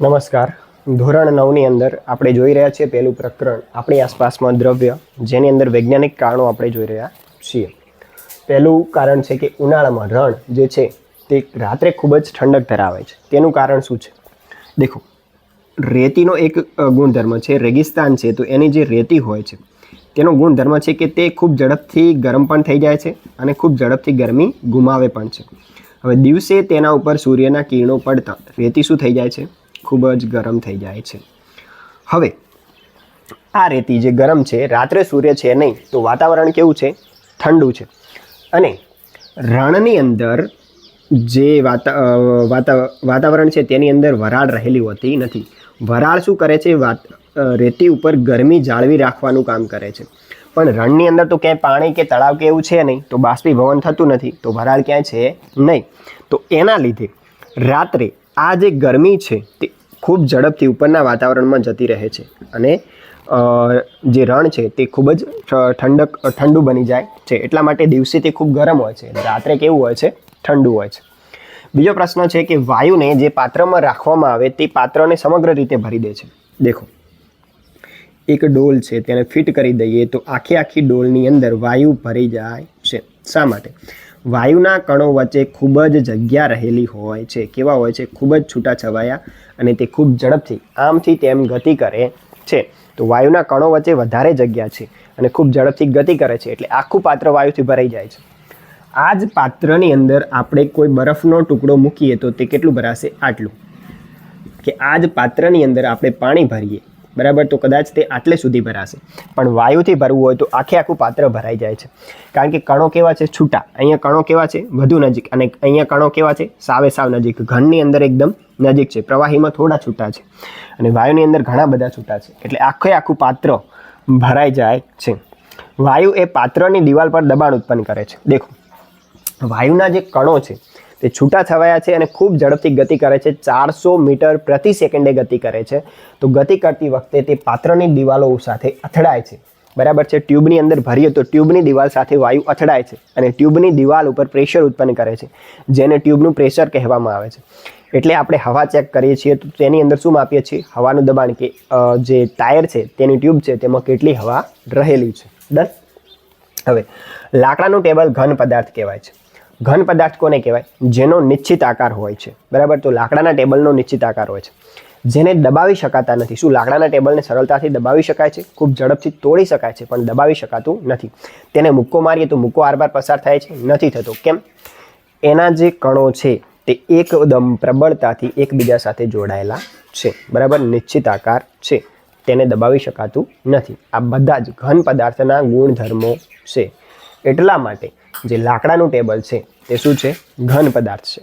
નમસ્કાર. ધોરણ નવની અંદર આપણે જોઈ રહ્યા છીએ પહેલું પ્રકરણ, આપણી આસપાસમાં દ્રવ્ય, જેની અંદર વૈજ્ઞાનિક કારણો આપણે જોઈ રહ્યા છીએ. પહેલું કારણ છે કે ઉનાળામાં રણ જે છે તે રાત્રે ખૂબ જ ઠંડક ધરાવે છે. તેનું કારણ શું છે? દેખો, રેતીનો એક ગુણધર્મ છે, રેગિસ્તાન છે, તો એની જે રેતી હોય છે, તેનો ગુણધર્મ છે કે તે ખૂબ ઝડપથી ગરમ પણ થઈ જાય છે અને ખૂબ ઝડપથી ગરમી ગુમાવે પણ છે. હવે દિવસે તેના ઉપર સૂર્યના કિરણો પડતા રેતી શું થઈ જાય છે? ખૂબ જ ગરમ થઈ જાય છે. હવે, આ રેતી જે ગરમ છે, રાત્રે સૂર્ય છે નહીં, તો વાતાવરણ કેવું છે? ઠંડુ છે. અને રણની અંદર જે વાતા વાતા, વાતાવરણ છે, તેની અંદર વરાળ રહેલી હોતી નથી. વરાળ શું કરે છે? વાત રેતી ઉપર ગરમી જાળવી રાખવાનું કામ કરે છે. પણ રણની અંદર તો ક્યાંય પાણી કે તળાવ કે એવું છે નહીં, તો બાષ્પીભવન થતું નથી, તો વરાળ ક્યાંય છે નહીં. તો એના લીધે રાત્રે આ જે ગરમી છે તે ખૂબ ઝડપથી ઉપરના વાતાવરણમાં જતી રહે છે અને જે રણ છે તે ખૂબ જ ઠંડક ઠંડુ બની જાય છે. એટલા માટે દિવસે તે ખૂબ ગરમ હોય છે. રાત્રે કેવું હોય છે? ઠંડુ હોય છે. બીજો પ્રશ્ન છે કે વાયુને જે પાત્રમાં રાખવામાં આવે તે પાત્રને સમગ્ર રીતે ભરી દે છે. દેખો. એક ડોલ છે, તેને ફિટ કરી દઈએ તો આખી આખી ડોલની અંદર વાયુ ભરી જાય. શા માટે? વાયુના કણો વચ્ચે ખૂબ જ જગ્યા રહેલી હોય છે, કેવા હોય છે? ખૂબ જ છૂટા છવાયા અને તે ખૂબ ઝડપથી, આમથી તેમ ગતિ કરે છે. તો વાયુના કણો વચ્ચે વધારે જગ્યા છે અને ખૂબ ઝડપથી ગતિ કરે છે, એટલે આખું પાત્ર વાયુથી ભરાઈ જાય છે. આ જ પાત્રની અંદર આપણે કોઈ બરફનો ટુકડો મૂકીએ તો તે કેટલું ભરાશે? આટલું. કે આ જ પાત્રની અંદર આપણે પાણી ભરીએ બરાબર? તો કદાચ તે આટલે સુધી ભરાશે. પણ વાયુથી ભરવું હોય તો આખે આખું પાત્ર ભરાઈ જાય છે. કારણ કે કણો કેવા છે? છૂટા. અહીંયા કણો કેવા છે? વધુ નજીક. અને અહીંયા કણો કેવા છે? સાવે સાવ નજીક. ઘનની અંદર એકદમ નજીક છે. પ્રવાહીમાં થોડા છૂટા છે. અને વાયુની અંદર ઘણા બધા છૂટા છે. એટલે આખે આખું પાત્ર ભરાઈ જાય છે. વાયુ એ પાત્રની દિવાલ પર દબાણ ઉત્પન્ન કરે છે. દેખો. વાયુના જે કણો છે તે છૂટા છવાયા છે અને ખૂબ ઝડપથી ગતિ કરે છે. ચારસો મીટર પ્રતિ સેકન્ડે ગતિ કરે છે. તો ગતિ કરતી વખતે તે પાત્રની દિવાલો સાથે અથડાય છે. બરાબર છે? ટ્યુબની અંદર ભરીએ તો ટ્યુબની દિવાલ સાથે વાયુ અથડાય છે અને ટ્યુબની દિવાલ ઉપર પ્રેશર ઉત્પન્ન કરે છે, જેને ટ્યુબનું પ્રેશર કહેવામાં આવે છે. એટલે આપણે હવા ચેક કરીએ છીએ તો તેની અંદર શું માપીએ છીએ? હવાનું દબાણ કે જે ટાયર છે તેની ટ્યુબ છે તેમાં કેટલી હવા રહેલી છે. ડન? હવે, લાકડાનું ટેબલ ઘન પદાર્થ કહેવાય છે. ઘન પદાર્થ કોને કહેવાય? જેનો નિશ્ચિત આકાર હોય છે. બરાબર? તો લાકડાના ટેબલનો નિશ્ચિત આકાર હોય છે. જેને દબાવી શકાતા નથી. શું લાકડાના ટેબલને સરળતાથી દબાવી શકાય છે? ખૂબ ઝડપથી તોડી શકાય છે, પણ દબાવી શકાતું નથી. તેને મુક્કો મારીએ તો મુક્કો આરપાર પસાર થાય છે. નથી થતો. કેમ? એના જે કણો છે, તે એકદમ પ્રબળતાથી એકબીજા સાથે જોડાયેલા છે. બરાબર? નિશ્ચિત આકાર છે. તેને દબાવી શકાતું નથી. આ બધા જ ઘન પદાર્થના ગુણધર્મો છે. એટલા માટે જે લાકડાનું ટેબલ છે તે શું છે? ઘન પદાર્થ છે.